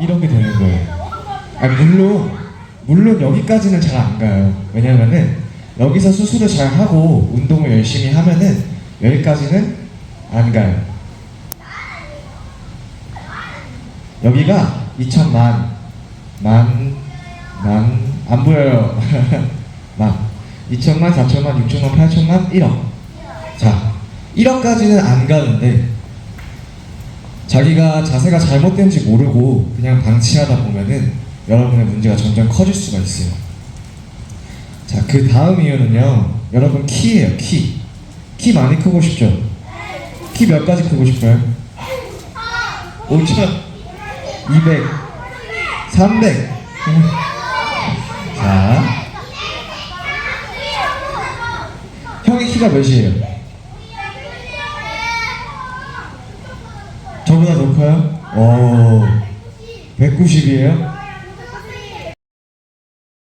이렇게 되는 거예요. 아 물론 물론 여기까지는 잘 안 가요. 왜냐면은 여기서 수술을 잘 하고 운동을 열심히 하면은 여기까지는 안 가요. 여기가 2천만 만 만 안 보여요. 만 2천만, 4천만, 6천만, 8천만, 1억. 자, 1억까지는 안 가는데 자기가 자세가 잘못된지 모르고 그냥 방치하다 보면은 여러분의 문제가 점점 커질 수가 있어요. 자, 그 다음 이유는요. 여러분 키예요, 키. 키 많이 크고 싶죠? 키 몇 가지 크고 싶어요? 5천, 200, 300. 자, 형의 키가 몇이에요? 저보다 높아요? 오, 190이에요?